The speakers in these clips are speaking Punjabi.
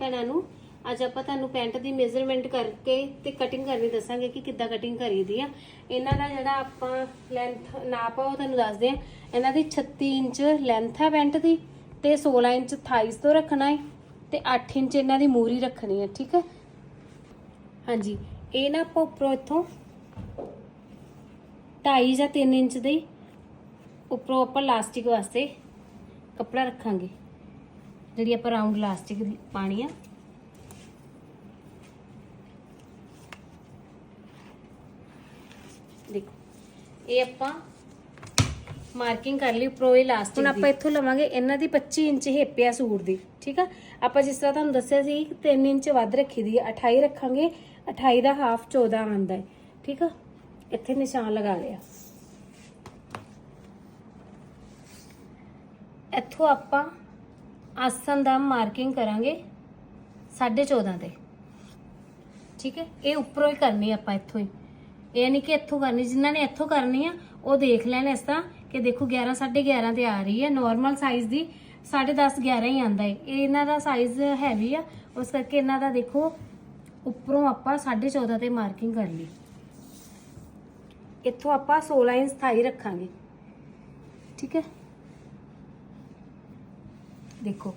ਭੈਣਾਂ ਨੂੰ। ਅੱਜ ਆਪਾਂ ਤੁਹਾਨੂੰ ਪੈਂਟ ਦੀ ਮੇਜ਼ਰਮੈਂਟ ਕਰਕੇ ਤੇ ਕਟਿੰਗ ਕਰਨੀ ਦੱਸਾਂਗੇ ਕਿ ਕਿੱਦਾਂ ਕਟਿੰਗ ਕਰੀਦੀ ਆ। ਇਹਨਾਂ ਦਾ ਜਿਹੜਾ ਆਪਾਂ ਲੈਂਥ ਨਾਪ ਆ, ਉਹ ਤੁਹਾਨੂੰ ਦੱਸਦੇ ਆ। ਇਹਨਾਂ ਦੀ 36 ਇੰਚ ਲੈਂਥ ਹੈ ਪੈਂਟ ਦੀ ਤੇ 16 ਇੰਚ ਥਾਈਸ ਤੋਂ ਰੱਖਣਾ ਹੈ ਤੇ 8 ਇੰਚ ਇਹਨਾਂ ਦੀ ਮੂਰੀ ਰੱਖਣੀ ਹੈ ਠੀਕ ਹੈ ਹਾਂਜੀ, ਇਹ ਨਾ ਆਪਾਂ ਉੱਪਰੋਂ ਇੱਥੋਂ 2.5 ਜਾਂ 3 ਇੰਚ ਦੇ ਉੱਪਰੋਂ ਆਪਾਂ ਲਾਸਟਿਕ ਵਾਸਤੇ ਕੱਪੜਾ ਰੱਖਾਂਗੇ। ਜਿਹੜੀ ਆਪਾਂ ਰਾਉਂਡ ਲਾਸਟਿਕ ਪਾਣੀ ਆ। ਦੇਖੋ ਇਹ ਆਪਾਂ ਮਾਰਕਿੰਗ ਕਰ ਲਈ ਉੱਪਰੋਂ ਇਹ ਲਾਸਟਿਕ ਹੁਣ ਆਪਾਂ ਇੱਥੋਂ ਲਵਾਂਗੇ ਇਹਨਾਂ ਦੀ 25 ਇੰਚ ਹਿੱਪ ਆ ਸੂਟ ਦੀ ਠੀਕ ਆ? ਆਪਾਂ ਜਿਸ ਤਰ੍ਹਾਂ ਤੁਹਾਨੂੰ ਦੱਸਿਆ ਸੀ 3 ਇੰਚ ਵੱਧ ਰੱਖੀ ਦੀ ਆ 28 ਰੱਖਾਂਗੇ 28 ਦਾ ਹਾਫ 14 ਆਉਂਦਾ ਹੈ ਠੀਕ ਆ? ਇੱਥੇ ਨਿਸ਼ਾਨ ਲਗਾ ਲਿਆ। ਇੱਥੋਂ ਆਪਾਂ ਆਸਨ ਦਾ ਮਾਰਕਿੰਗ ਕਰਾਂਗੇ 14.5 ਤੇ। ਠੀਕ ਹੈ? ਇਹ ਉੱਪਰੋਂ ਹੀ ਕਰਨੀ ਆਪਾਂ ਇੱਥੋਂ ਹੀ। ਇਹ ਨਹੀਂ ਕਿ ਇੱਥੋਂ ਕਰਨੀ, ਜਿਨ੍ਹਾਂ ਨੇ ਇੱਥੋਂ ਕਰਨੀ ਆ, ਉਹ ਦੇਖ ਲੈਣ ਇਸ ਤਰ੍ਹਾਂ ਕਿ ਦੇਖੋ 11 11.5 ਤੇ ਆ ਰਹੀ ਹੈ। ਨਾਰਮਲ ਸਾਈਜ਼ ਦੀ 10.5 11 ਹੀ ਆਂਦਾ ਹੈ। ਇਹ ਇਹਨਾਂ ਦਾ ਸਾਈਜ਼ ਹੈਵੀ ਆ। ਉਸ ਕਰਕੇ ਇਹਨਾਂ ਦਾ ਦੇਖੋ ਉੱਪਰੋਂ ਆਪਾਂ 14.5 ਤੇ ਮਾਰਕਿੰਗ ਕਰ ਲਈ। ਇੱਥੋਂ ਆਪਾਂ 16 ਇੰਚ ਥਾਈ ਰੱਖਾਂਗੇ। ਠੀਕ ਹੈ? ਦੇਖੋ।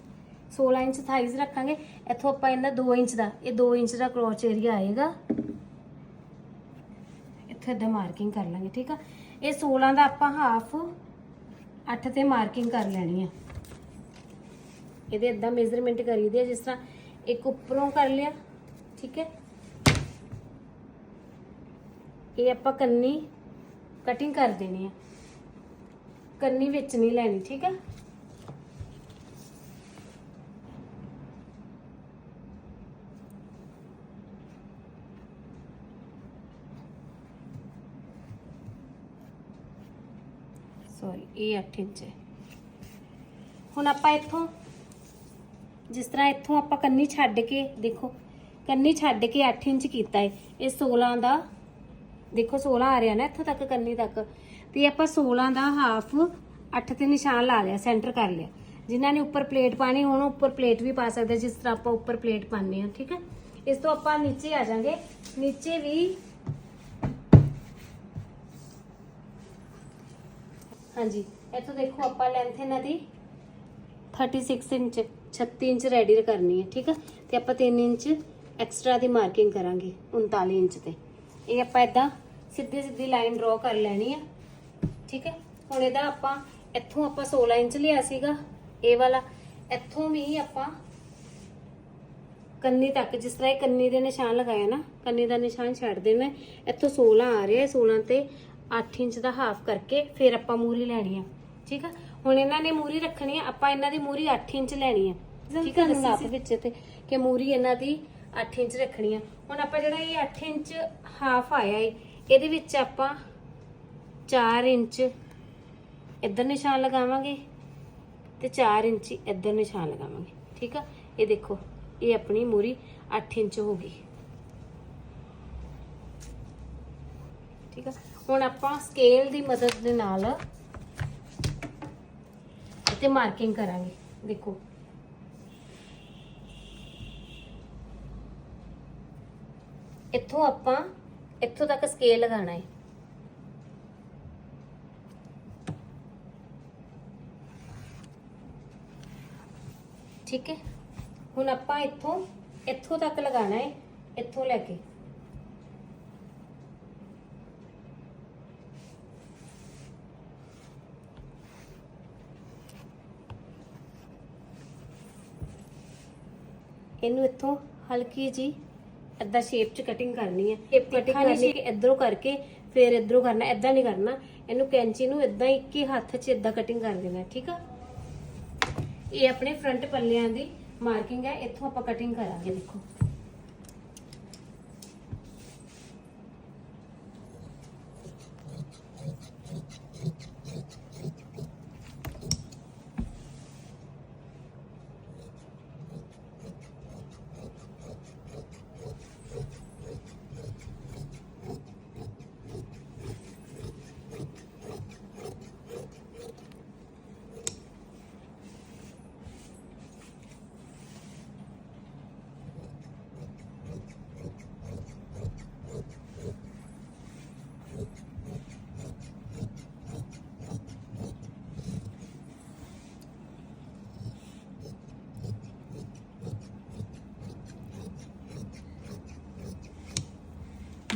16 ਇੰਚ ਸਾਈਜ਼ ਰੱਖਾਂਗੇ। ਇੱਥੋਂ ਆਪਾਂ ਇਹਦਾ 2 ਇੰਚ ਦਾ, ਇਹ 2 ਇੰਚ ਦਾ ਕਰੋਚ ਏਰੀਆ ਆਏਗਾ। ਇੱਥੇ ਦਾ ਮਾਰਕਿੰਗ ਕਰ ਲਾਂਗੇ, ਠੀਕ ਆ? ਇਹ 16 ਦਾ ਆਪਾਂ ਹਾਫ 8 ਤੇ ਮਾਰਕਿੰਗ ਕਰ ਲੈਣੀ ਆ। ਇਹਦੇ ਇਦਾਂ ਮੇਜ਼ਰਮੈਂਟ ਕਰੀਦੀ ਆ, ਜਿਸ ਤਰ੍ਹਾਂ ਇੱਕ ਉੱਪਰੋਂ ਕਰ ਲਿਆ, ਠੀਕ ਹੈ? ਇਹ ਆਪਾਂ ਕੰਨੀ ਕਟਿੰਗ ਕਰ ਦੇਣੀ ਆ। ਕੰਨੀ ਵਿੱਚ ਨਹੀਂ ਲੈਣੀ, ਠੀਕ ਹੈ ਸੌਰੀ ਇਹ 8 ਇੰਚ ਹੈ। ਹੁਣ ਆਪਾਂ ਇੱਥੋਂ, ਜਿਸ ਤਰ੍ਹਾਂ ਇੱਥੋਂ ਆਪਾਂ ਕੰਨੀ ਛੱਡ ਕੇ, ਦੇਖੋ, ਕੰਨੀ ਛੱਡ ਕੇ 8 ਇੰਚ ਕੀਤਾ ਹੈ। ਇਹ 16 ਦਾ, ਦੇਖੋ 16 ਆ ਰਿਹਾ ਨਾ ਇੱਥੋਂ ਤੱਕ, ਕੰਨੀ ਤੱਕ। ਤੇ ਆਪਾਂ 16 ਦਾ ਹਾਫ 8 ਤੇ ਨਿਸ਼ਾਨ ਲਾ ਲਿਆ ਸੈਂਟਰ ਕਰ ਲਿਆ। ਜਿਨ੍ਹਾਂ ਨੇ ਉੱਪਰ ਪਲੇਟ ਪਾਣੀ ਹੋਣ ਉੱਪਰ ਪਲੇਟ ਵੀ ਪਾ ਸਕਦੇ ਜਿਸ ਤਰ੍ਹਾਂ ਆਪਾਂ ਉੱਪਰ ਪਲੇਟ ਪਾਉਂਦੇ ਆ ਠੀਕ ਹੈ? ਇਸ ਤੋਂ ਆਪਾਂ ਨੀਚੇ ਆ ਜਾਾਂਗੇ। ਨੀਚੇ ਵੀ ਹਾਂਜੀ। ਇੱਥੋਂ ਦੇਖੋ ਆਪਾਂ ਲੈਂਥ ਇਹਨਾਂ ਦੀ 36 ਇੰਚ 36 ਇੰਚ ਰੈਡੀ ਕਰਨੀ ਹੈ, ਠੀਕ ਹੈ ਤੇ ਆਪਾਂ 3 ਇੰਚ ਐਕਸਟਰਾ ਦੀ ਮਾਰਕਿੰਗ ਕਰਾਂਗੇ 39 ਇੰਚ ਤੇ। ਇਹ ਆਪਾਂ ਇਦਾਂ ਸਿੱਧੀ ਸਿੱਧੀ ਲਾਈਨ ਡਰਾ ਕਰ ਲੈਣੀ ਆ, ਠੀਕ ਹੈ ਹੁਣ ਇਹਦਾ ਆਪਾਂ ਇੱਥੋਂ ਆਪਾਂ 16 ਇੰਚ ਲਿਆ ਸੀਗਾ, ਇਹ ਵਾਲਾ। ਇੱਥੋਂ ਵੀ ਆਪਾਂ ਕੰਨੀ ਤੱਕ, ਜਿਸ ਤਰ੍ਹਾਂ ਇਹ ਕੰਨੀ ਦੇ ਨਿਸ਼ਾਨ ਲਗਾਇਆ ਨਾ, ਕੰਨੀ ਦਾ ਨਿਸ਼ਾਨ ਛੱਡ ਦੇਣਾ। ਇੱਥੋਂ 16 ਆ ਰਿਹਾ ਹੈ 16 ਤੇ 8 ਇੰਚ ਦਾ ਹਾਫ ਕਰਕੇ ਫਿਰ ਆਪਾਂ ਮੂਰੀ ਲੈਣੀ ਆ ਠੀਕ ਆ? ਹੁਣ ਇਹਨਾਂ ਨੇ ਮੂਰੀ ਰੱਖਣੀ ਆ ਆਪਾਂ ਇਹਨਾਂ ਦੀ ਮੂਰੀ 8 ਇੰਚ ਲੈਣੀ ਆ ਠੀਕ ਆ? ਨਾਪ ਵਿੱਚ ਤੇ ਕਿ ਮੂਰੀ ਇਹਨਾਂ ਦੀ 8 ਇੰਚ ਰੱਖਣੀ ਆ। ਹੁਣ ਆਪਾਂ ਜਿਹੜਾ ਇਹ 8 ਇੰਚ ਹਾਫ ਆਇਆ ਏ ਇਹਦੇ ਵਿੱਚ ਆਪਾਂ 4 ਇੰਚ ਇੱਧਰ ਨਿਸ਼ਾਨ ਲਗਾਵਾਂਗੇ ਤੇ 4 ਇੰਚ ਇੱਧਰ ਨਿਸ਼ਾਨ ਲਗਾਵਾਂਗੇ ਠੀਕ ਆ? ਇਹ ਦੇਖੋ ਇਹ ਆਪਣੀ ਮੂਰੀ 8 ਇੰਚ ਹੋ ਗਈ। ਠੀਕ ਆ? ਹੁਣ ਆਪਾਂ ਸਕੇਲ ਦੀ ਮਦਦ ਦੇ ਨਾਲ ਇੱਥੇ ਮਾਰਕਿੰਗ ਕਰਾਂਗੇ, ਦੇਖੋ। ਇੱਥੋਂ ਆਪਾਂ, ਇੱਥੋਂ ਤੱਕ ਸਕੇਲ ਲਗਾਉਣਾ ਹੈ। ਠੀਕ ਹੈ? ਹੁਣ ਆਪਾਂ ਇੱਥੋਂ ਇੱਥੋਂ ਤੱਕ ਲਗਾਉਣਾ ਹੈ, ਇੱਥੋਂ ਲੈ ਕੇ। ਇਹਨੂੰ ਇੱਥੋਂ ਹਲਕੀ ਜੀ ਏਦਾਂ ਸ਼ੇਪ ਚ ਕਟਿੰਗ ਕਰਨੀ ਹੈ। ਕਟਿੰਗ ਕਰਨੀ। ਹੈ ਇਧਰੋਂ ਕਰਕੇ ਫਿਰ ਇਧਰੋਂ ਕਰਨਾ ਏਦਾਂ ਨਹੀਂ ਕਰਨਾ। ਇਹਨੂੰ ਕੈਂਚੀ ਨੂੰ ਏਦਾਂ ਇੱਕ ਹੀ ਹੱਥ 'ਚ ਏਦਾਂ ਕਟਿੰਗ ਕਰ ਦੇਣਾ ਠੀਕ ਆ? ਇਹ ਆਪਣੇ ਫਰੰਟ ਪੱਲਿਆਂ ਦੀ ਮਾਰਕਿੰਗ ਹੈ ਇੱਥੋਂ ਆਪਾਂ ਕਟਿੰਗ ਕਰਾਂਗੇ ਦੇਖੋ।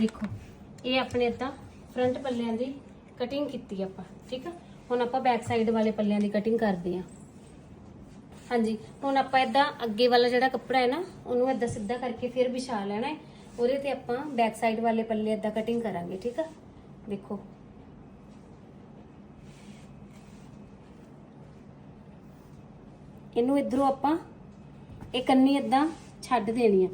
ਦੇਖੋ। ਇਹ ਆਪਣੇ ਇਦਾਂ ਫਰੰਟ ਪੱਲਿਆਂ ਦੀ ਕਟਿੰਗ ਕੀਤੀ ਆਪਾਂ, ਠੀਕ ਆ? ਹੁਣ ਆਪਾਂ ਬੈਕ ਸਾਈਡ ਵਾਲੇ ਪੱਲਿਆਂ ਦੀ ਕਟਿੰਗ ਕਰਦੇ ਆ ਹਾਂਜੀ, ਹੁਣ ਆਪਾਂ ਇਦਾਂ ਅੱਗੇ ਵਾਲਾ ਜਿਹੜਾ ਕੱਪੜਾ ਹੈ ਨਾ, ਉਹਨੂੰ ਇਦਾਂ ਸਿੱਧਾ ਕਰਕੇ ਫਿਰ ਵਿਛਾ ਲੈਣਾ ਹੈ। ਉਹਦੇ ਤੇ ਆਪਾਂ ਬੈਕ ਸਾਈਡ ਵਾਲੇ ਪੱਲੇ ਇਦਾਂ ਕਟਿੰਗ ਕਰਾਂਗੇ, ਠੀਕ ਆ? ਦੇਖੋ। ਇਹਨੂੰ ਇਧਰੋਂ ਆਪਾਂ ਇਹ ਕੰਨੀ ਇਦਾਂ ਛੱਡ ਦੇਣੀ ਆ।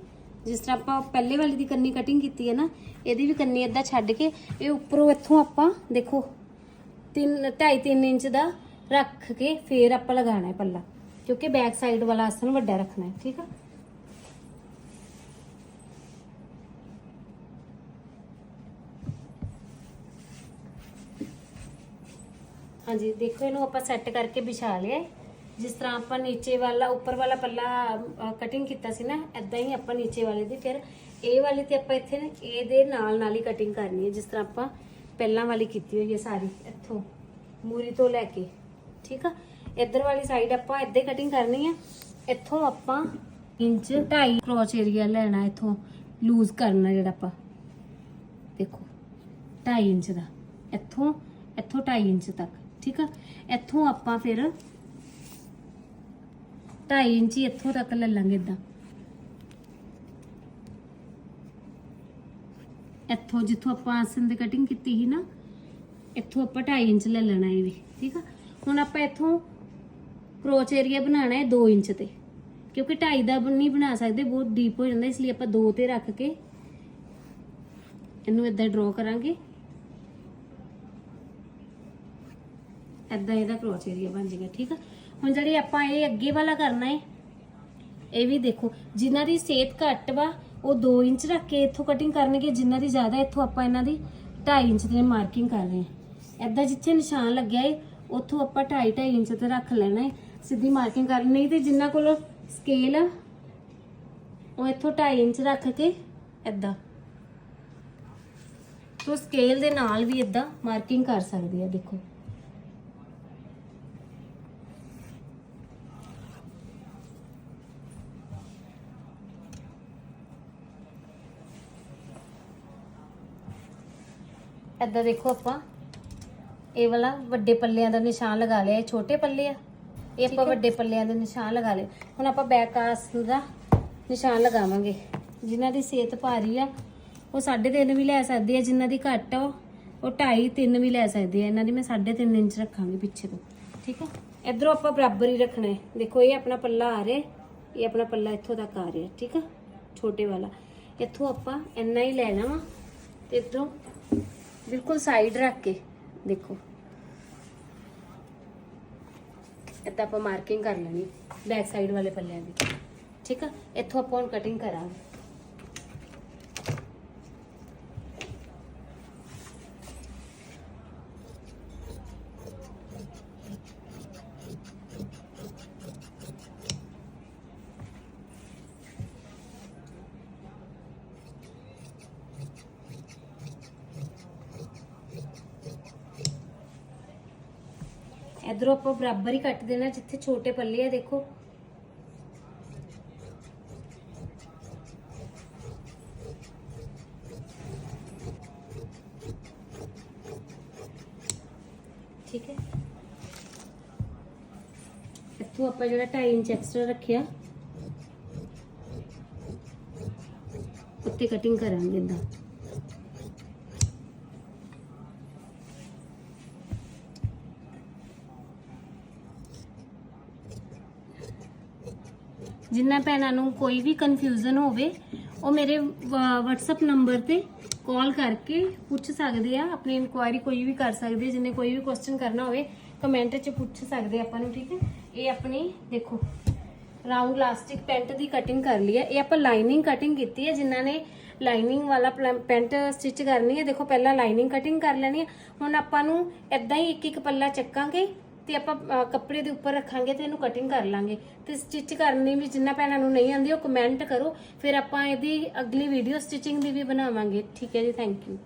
ਜਿਸ ਤਰ੍ਹਾਂ ਆਪਾਂ ਪਹਿਲੇ ਵਾਲੀ ਦੀ ਕੰਨੀ ਕਟਿੰਗ ਕੀਤੀ ਹੈ ਨਾ, ਇਹਦੀ ਵੀ ਕੰਨੀ ਇਦਾਂ ਛੱਡ ਕੇ ਇਹ ਉੱਪਰੋਂ ਇੱਥੋਂ ਆਪਾਂ ਦੇਖੋ 3 2.5 3 ਇੰਚ ਦਾ ਰੱਖ ਕੇ ਫੇਰ ਆਪਾਂ ਲਗਾਉਣਾ ਹੈ ਪੱਲਾ, ਕਿਉਂਕਿ ਬੈਕ ਸਾਈਡ ਵਾਲਾ ਆਸਨ ਵੱਡਾ ਰੱਖਣਾ ਹੈ, ਠੀਕ ਆ? ਹਾਂਜੀ, ਦੇਖੋ ਇਹਨੂੰ ਆਪਾਂ ਸੈੱਟ ਕਰਕੇ ਵਿਛਾ ਲਿਆ ਜਿਸ ਤਰ੍ਹਾਂ ਆਪਾਂ ਨੀਚੇ ਵਾਲਾ, ਉੱਪਰ ਵਾਲਾ ਪੱਲਾ ਕਟਿੰਗ ਕੀਤਾ ਸੀ ਨਾ ਐਦਾਂ ਹੀ ਆਪਾਂ ਨੀਚੇ ਵਾਲੇ ਦੀ ਫਿਰ ਇਹ ਵਾਲੀ ਤੇ ਆਪਾਂ ਇੱਥੇ ਇਹਦੇ ਨਾਲ ਨਾਲ ਹੀ ਕਟਿੰਗ ਕਰਨੀ ਹੈ, ਜਿਸ ਤਰ੍ਹਾਂ ਆਪਾਂ ਪਹਿਲਾਂ ਵਾਲੀ ਕੀਤੀ ਹੋਈ ਹੈ ਸਾਰੀ, ਇੱਥੋਂ, ਮੂਰੀ ਤੋਂ ਲੈ ਕੇ, ਠੀਕ ਆ? ਇੱਧਰ ਵਾਲੀ ਸਾਈਡ ਆਪਾਂ ਇੱਦਾਂ ਹੀ ਕਟਿੰਗ ਕਰਨੀ ਹੈ ਇੱਥੋਂ ਆਪਾਂ ਇੰਚ 2.5 ਕਰੋਚ ਏਰੀਆ ਲੈਣਾ ਇੱਥੋਂ ਲੂਜ਼ ਕਰਨਾ ਜਿਹੜਾ ਆਪਾਂ, ਦੇਖੋ 2.5 ਇੰਚ ਦਾ, ਇੱਥੋਂ ਇੱਥੋਂ 2.5 ਇੰਚ ਤੱਕ, ਠੀਕ ਆ? ਇੱਥੋਂ ਆਪਾਂ ਫਿਰ 2.5 ਇੰਚ ਇੱਥੋਂ ਤੱਕ ਲੈ ਲਾਂਗੇ ਇਦਾਂ ਇੱਥੋਂ ਜਿੱਥੋਂ ਆਪਾਂ ਆਸਨ ਦੀ ਕਟਿੰਗ ਕੀਤੀ ਸੀ ਨਾ, ਇੱਥੋਂ ਆਪਾਂ 2.5 ਇੰਚ ਲੈ ਲੈਣਾ ਇਹ ਵੀ, ਠੀਕ ਆ? ਹੁਣ ਆਪਾਂ ਇੱਥੋਂ ਕਰੋਚ ਏਰੀਆ ਬਣਾਉਣਾ ਹੈ 2 ਇੰਚ ਤੇ, ਕਿਉਂਕਿ 2.5 ਦਾ ਨਹੀਂ ਬਣਾ ਸਕਦੇ, ਬਹੁਤ ਡੀਪ ਹੋ ਜਾਂਦਾ, ਇਸ ਲਈ ਆਪਾਂ 2 ਤੇ ਰੱਖ ਕੇ ਇਹਨੂੰ ਇਦਾਂ ਡਰਾ ਕਰਾਂਗੇ। ਇਦਾਂ ਇਹਦਾ ਕਰੋਚ ਏਰੀਆ ਬਣ ਜਾਏਗਾ, ਠੀਕ ਆ? ਹੁਣ ਜਿਹੜੀ ਆਪਾਂ ਇਹ ਅੱਗੇ ਵਾਲਾ ਕਰਨਾ ਹੈ ਇਹ ਵੀ ਦੇਖੋ, ਜਿਨ੍ਹਾਂ ਦੀ ਸਿਹਤ ਘੱਟ ਵਾ, ਉਹ 2 ਇੰਚ ਰੱਖ ਕੇ ਇੱਥੋਂ ਕਟਿੰਗ ਕਰਨਗੇ, ਜਿਨ੍ਹਾਂ ਦੀ ਜ਼ਿਆਦਾ ਇੱਥੋਂ ਆਪਾਂ ਇਹਨਾਂ ਦੀ 2.5 ਇੰਚ ਤੇ ਮਾਰਕਿੰਗ ਕਰ ਰਹੇ ਹਾਂ। ਇਦਾਂ ਜਿੱਥੇ ਨਿਸ਼ਾਨ ਲੱਗਿਆ ਏ, ਉੱਥੋਂ ਆਪਾਂ 2.5 2.5 ਇੰਚ ਤੇ ਰੱਖ ਲੈਣਾ ਏ, ਸਿੱਧੀ ਮਾਰਕਿੰਗ ਕਰ, ਨਹੀਂ ਤੇ ਜਿਨ੍ਹਾਂ ਕੋਲ ਸਕੇਲ ਆ, ਉਹ ਇੱਥੋਂ 2.5 ਇੰਚ ਰੱਖ ਕੇ ਇਦਾਂ ਤੋ ਸਕੇਲ ਦੇ ਨਾਲ ਵੀ ਇਦਾਂ ਮਾਰਕਿੰਗ ਕਰ ਸਕਦੇ ਆ, ਦੇਖੋ। ਏਦਾਂ ਦੇਖੋ ਆਪਾਂ। ਇਹ ਵਾਲਾ ਵੱਡੇ ਪੱਲਿਆਂ ਦਾ ਨਿਸ਼ਾਨ ਲਗਾ ਲਿਆ ਇਹ ਛੋਟੇ ਪੱਲੇ ਆ। ਇਹ ਆਪਾਂ ਵੱਡੇ ਪੱਲਿਆਂ ਦੇ ਨਿਸ਼ਾਨ ਲਗਾ ਲਏ ਹੁਣ ਆਪਾਂ ਬੈਕ ਆਸ ਦਾ ਨਿਸ਼ਾਨ ਲਗਾਵਾਂਗੇ। ਜਿਨ੍ਹਾਂ ਦੀ ਸਿਹਤ ਭਾਰੀ ਆ ਉਹ 3.5 ਵੀ ਲੈ ਸਕਦੇ ਆ ਜਿਨ੍ਹਾਂ ਦੀ ਘੱਟ ਆ ਉਹ 2.5 3 ਵੀ ਲੈ ਸਕਦੇ ਆ। ਇਹਨਾਂ ਦੀ ਮੈਂ 3.5 ਇੰਚ ਰੱਖਾਂਗੀ ਪਿੱਛੇ ਤੋਂ। ਠੀਕ ਆ? ਇਧਰੋਂ ਆਪਾਂ ਬਰਾਬਰ ਹੀ ਰੱਖਣਾ ਹੈ। ਦੇਖੋ ਇਹ ਆਪਣਾ ਪੱਲਾ ਆ ਰਿਹਾ ਇਹ ਆਪਣਾ ਪੱਲਾ ਇੱਥੋਂ ਤੱਕ ਆ ਰਿਹਾ। ਠੀਕ ਆ? ਛੋਟੇ ਵਾਲਾ। ਇੱਥੋਂ ਆਪਾਂ ਇੰਨਾ ਹੀ ਲੈਣਾ ਵਾ ਤੇ ਇੱਧਰੋਂ ਬਿਲਕੁਲ ਸਾਈਡ ਰੱਖ ਕੇ, ਦੇਖੋ। ਇੱਦਾਂ ਆਪਾਂ ਮਾਰਕਿੰਗ ਕਰ ਲੈਣੀ ਬੈਕ ਸਾਈਡ ਵਾਲੇ ਪੱਲਿਆਂ ਦੀ। ਠੀਕ ਆ? ਇੱਥੋਂ ਆਪਾਂ ਹੁਣ ਕਟਿੰਗ ਕਰਾਂਗੇ। ਇਧਰੋਂ ਆਪਾਂ ਬਰਾਬਰ ਹੀ ਕੱਟ ਦੇਣਾ, ਜਿੱਥੇ ਛੋਟੇ ਪੱਲੇ ਆ, ਦੇਖੋ। ਠੀਕ ਹੈ। ਇੱਥੋਂ ਆਪਾਂ ਜਿਹੜਾ 2.5 ਇੰਚ ਐਕਸਟਰਾ ਰੱਖਿਆ, ਉੱਤੇ ਕਟਿੰਗ ਕਰਾਂਗੇ ਇਦਾਂ ਜਿਨ੍ਹਾਂ ਭੈਣਾਂ ਨੂੰ ਕੋਈ ਵੀ ਕਨਫਿਊਜ਼ਨ ਹੋਵੇ ਉਹ ਮੇਰੇ WhatsApp ਨੰਬਰ ਤੇ ਕਾਲ ਕਰਕੇ ਪੁੱਛ ਸਕਦੇ ਆ ਆਪਣੀ ਇਨਕੁਆਇਰੀ ਕੋਈ ਵੀ ਕਰ ਸਕਦੇ ਆ, ਜਿਹਨੇ ਕੋਈ ਵੀ ਕੁਐਸਚਨ ਕਰਨਾ ਹੋਵੇ ਕਮੈਂਟ 'ਚ ਪੁੱਛ ਸਕਦੇ ਆਪਾਂ ਨੂੰ ਠੀਕ ਹੈ? ਇਹ ਆਪਣੀ ਦੇਖੋ ਰਾਉਂਡ ਲਾਸਟਿਕ ਪੈਂਟ ਦੀ ਕਟਿੰਗ ਕਰ ਲਈ ਹੈ। ਇਹ ਆਪਾਂ ਲਾਈਨਿੰਗ ਕਟਿੰਗ ਕੀਤੀ ਹੈ ਜਿਨ੍ਹਾਂ ਨੇ ਲਾਈਨਿੰਗ ਵਾਲਾ ਪੈਂਟ ਸਟਿਚ ਕਰਨੀ ਹੈ। ਦੇਖੋ ਪਹਿਲਾਂ ਲਾਈਨਿੰਗ ਕਟਿੰਗ ਕਰ ਲੈਣੀ ਹੈ। ਹੁਣ ਆਪਾਂ ਨੂੰ ਇਦਾਂ ਹੀ ਇੱਕ ਇੱਕ ਪੱਲਾ ਚੱਕਾਂਗੇ। ਤੇ ਆਪਾਂ ਅ, ਕੱਪੜੇ ਦੇ ਉੱਪਰ ਰੱਖਾਂਗੇ ਤੇ ਇਹਨੂੰ ਕਟਿੰਗ ਕਰ ਲਾਂਗੇ। ਤੇ ਸਟਿਚ ਕਰਨੀ ਵੀ ਜਿੰਨਾ ਭੈਣਾਂ ਨੂੰ ਨਹੀਂ ਆਉਂਦੀ ਉਹ ਕਮੈਂਟ ਕਰੋ। ਫਿਰ ਆਪਾਂ ਇਹਦੀ ਅਗਲੀ ਵੀਡੀਓ ਸਟਿਚਿੰਗ ਦੀ ਵੀ ਬਣਾਵਾਂਗੇ। ਠੀਕ ਹੈ ਜੀ ਥੈਂਕ ਯੂ